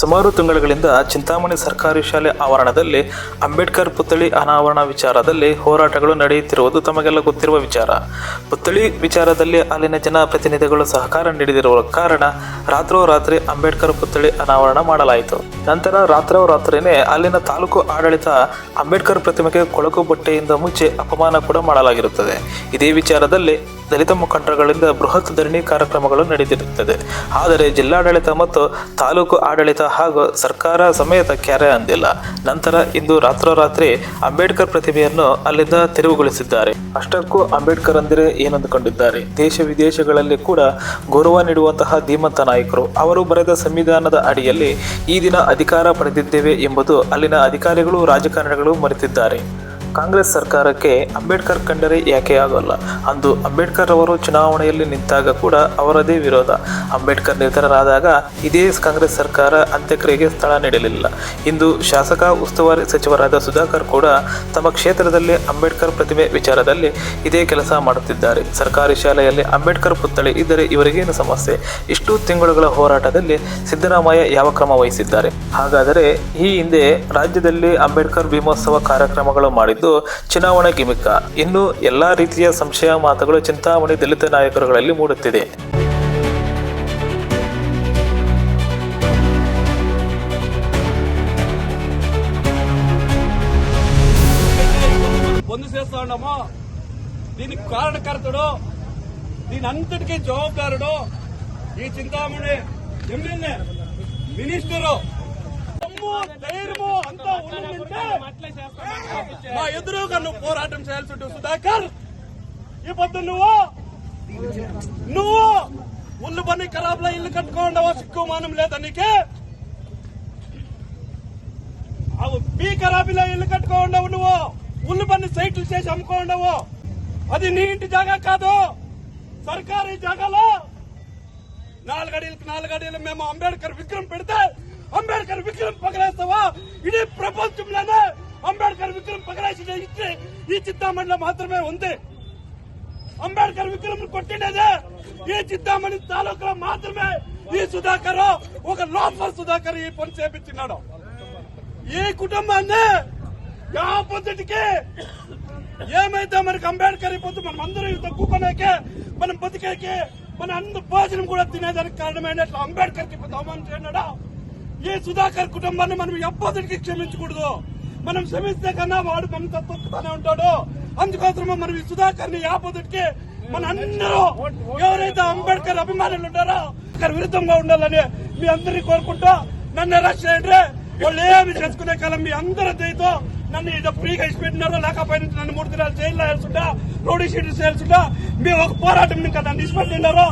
ಸುಮಾರು ತಿಂಗಳುಗಳಿಂದ ಚಿಂತಾಮಣಿ ಸರ್ಕಾರಿ ಶಾಲೆ ಆವರಣದಲ್ಲಿ ಅಂಬೇಡ್ಕರ್ ಪುತ್ಥಳಿ ಅನಾವರಣ ವಿಚಾರದಲ್ಲಿ ಹೋರಾಟಗಳು ನಡೆಯುತ್ತಿರುವುದು ತಮಗೆಲ್ಲ ಗೊತ್ತಿರುವ ವಿಚಾರ. ಪುತ್ಥಳಿ ವಿಚಾರದಲ್ಲಿ ಅಲ್ಲಿನ ಜನಪ್ರತಿನಿಧಿಗಳು ಸಹಕಾರ ನೀಡಿದಿರುವ ಕಾರಣ ರಾತ್ರೋರಾತ್ರಿ ಅಂಬೇಡ್ಕರ್ ಪುತ್ಥಳಿ ಅನಾವರಣ ಮಾಡಲಾಯಿತು. ನಂತರ ರಾತ್ರೋರಾತ್ರಿನೇ ಅಲ್ಲಿನ ತಾಲೂಕು ಆಡಳಿತ ಅಂಬೇಡ್ಕರ್ ಪ್ರತಿಮೆಗೆ ಕೊಳಕು ಬಟ್ಟೆಯಿಂದ ಮುಚ್ಚಿ ಅಪಮಾನ ಕೂಡ ಮಾಡಲಾಗಿರುತ್ತದೆ. ಇದೇ ವಿಚಾರದಲ್ಲಿ ದಲಿತ ಮುಖಂಡರುಗಳಿಂದ ಬೃಹತ್ ಧರಣಿ ಕಾರ್ಯಕ್ರಮಗಳು ನಡೆದಿರುತ್ತದೆ. ಆದರೆ ಜಿಲ್ಲಾಡಳಿತ ಮತ್ತು ತಾಲೂಕು ಆಡಳಿತ ಹಾಗೂ ಸರ್ಕಾರ ಸಮೇತ ಕ್ಯಾರೆ ಅಂದಿಲ್ಲ. ನಂತರ ಇಂದು ರಾತ್ರೋರಾತ್ರಿ ಅಂಬೇಡ್ಕರ್ ಪ್ರತಿಮೆಯನ್ನು ಅಲ್ಲಿಂದ ತೆರವುಗೊಳಿಸಿದ್ದಾರೆ. ಅಷ್ಟಕ್ಕೂ ಅಂಬೇಡ್ಕರ್ ಅಂದರೆ ಏನಂದುಕೊಂಡಿದ್ದಾರೆ? ದೇಶ ವಿದೇಶಗಳಲ್ಲಿ ಕೂಡ ಗೌರವ ನೀಡುವಂತಹ ಧೀಮಂತ ನಾಯಕರು. ಅವರು ಬರೆದ ಸಂವಿಧಾನದ ಅಡಿಯಲ್ಲಿ, ಈ ದಿನ ಅಧಿಕಾರ ಪಡೆದಿದ್ದೇವೆ ಎಂಬುದು ಅಲ್ಲಿನ ಅಧಿಕಾರಿಗಳು, ರಾಜಕಾರಣಿಗಳು ಮರೆತಿದ್ದಾರೆ. ಕಾಂಗ್ರೆಸ್ ಸರ್ಕಾರಕ್ಕೆ ಅಂಬೇಡ್ಕರ್ ಕಂಡರೆ ಯಾಕೆ ಆಗೋಲ್ಲ? ಅಂದು ಅಂಬೇಡ್ಕರ್ ಅವರು ಚುನಾವಣೆಯಲ್ಲಿ ನಿಂತಾಗ ಕೂಡ ಅವರದೇ ವಿರೋಧ. ಅಂಬೇಡ್ಕರ್ ನಿರ್ಧಾರರಾದಾಗ ಇದೇ ಕಾಂಗ್ರೆಸ್ ಸರ್ಕಾರ ಅಂತ್ಯಕ್ರಿಯೆಗೆ ಸ್ಥಳ ನೀಡಲಿಲ್ಲ. ಇಂದು ಶಾಸಕ, ಉಸ್ತುವಾರಿ ಸಚಿವರಾದ ಸುಧಾಕರ್ ಕೂಡ ತಮ್ಮ ಕ್ಷೇತ್ರದಲ್ಲಿ ಅಂಬೇಡ್ಕರ್ ಪ್ರತಿಮೆ ವಿಚಾರದಲ್ಲಿ ಇದೇ ಕೆಲಸ ಮಾಡುತ್ತಿದ್ದಾರೆ. ಸರ್ಕಾರಿ ಶಾಲೆಯಲ್ಲಿ ಅಂಬೇಡ್ಕರ್ ಪುತ್ಥಳಿ ಇದ್ದರೆ ಇವರಿಗೇನು ಸಮಸ್ಯೆ? ಇಷ್ಟು ತಿಂಗಳುಗಳ ಹೋರಾಟದಲ್ಲಿ ಸಿದ್ದರಾಮಯ್ಯ ಯಾವ ಕ್ರಮ ವಹಿಸಿದ್ದಾರೆ? ಹಾಗಾದರೆ ಈ ಹಿಂದೆ ರಾಜ್ಯದಲ್ಲಿ ಅಂಬೇಡ್ಕರ್ ಭೀಮೋತ್ಸವ ಕಾರ್ಯಕ್ರಮಗಳು ಮಾಡಿದ್ದು ಚುನಾವಣಾ ಗಿಮಿಕ್ಕ ಇನ್ನು ಎಲ್ಲಾ ರೀತಿಯ ಸಂಶಯ ಮಾತುಗಳು ಚಿಂತಾಮಣಿ ದಲಿತ ನಾಯಕರುಗಳಲ್ಲಿ ಮೂಡುತ್ತಿದೆ పొందు చేస్తా ఉన్నాము దీనికి కారణకర్తడు దీని అంతటికీ జవాబుదారుడు ఈ చింతామణి ఎమ్మెల్యే మినిస్టరు దమ్ము, ధైర్యము అంతా ఉన్నదంటే మా ఎదురుగా నువ్వు పోరాటం చేయాల్సి ఉంటుంది సుధాకర్. ఈ పొద్దు నువ్వు నువ్వు ఉల్లు పని ఖరాబ్లో ఇల్లు కట్టుకోండవో? సిక్కు మానం లేదా నీకే? అవు బీ ఖరాబీలో ఇల్లు కట్టుకోండవు నువ్వు. ఉల్లు పని సైట్లు చేసి అమ్ముకోండవు. అది నీ ఇంటి జాగా కాదు. సర్కారీ జాగాలో నాలుగడీలకు నాలుగడీలు మేము అంబేద్కర్ విగ్రహం పెడితే అంబేద్కర్ విగ్రహం పగలేస్తావా? ఇది ప్రపంచ అంబేద్కర్ విగ్రహం పగలేసిన ఇచ్చి ఈ చిత్తామణిలో మాత్రమే ఉంది. అంబేద్కర్ విగ్రహం కొట్టిండేదే. ఈ చిత్తామణి తాలూకులో మాత్రమే ఈ సుధాకర్ ఒక లోఫర్ సుధాకర్ ఈ పని చేపించినాడు. ఈ కుటుంబాన్ని యాపొద్దుటికి ఏమైతే మనకి అంబేద్కర్ అయిపోతే మనం అందరూ తక్కువకొనేకే మనం బతికేకి మన అందరు భోజనం కూడా తినేదానికి కారణమైన అంబేద్కర్కి అవమానం చేయడా ఈ సుధాకర్ కుటుంబాన్ని మనం ఎప్పటికీ క్షమించకూడదు. మనం శ్రమిస్తే కన్నా వాడు మనం తొక్కుతానే ఉంటాడు. అందుకోసమే మనం ఈ సుధాకర్ని యాపొద్దుటికి మన అందరూ ఎవరైతే అంబేద్కర్ అభిమానులు ఉంటారో అక్కడ విరుద్ధంగా ఉండాలని మీ అందరినీ కోరుకుంటూ నన్ను అరెస్ట్ చేయండి. వాళ్ళు ఏమి చేసుకునే కాలం మీ అందరూ దయతో నన్ను ఇదో ఫ్రీగా ఇచ్చిపెట్టినారు లేకపోయినా నన్ను మూడు దినాలు జైల్లో వేయాల్సిందా రోడ్డు షీట్లు చేయాల్సిందా మేము ఒక పోరాటం ఇంకా నన్ను ఇచ్చిపెట్టినారు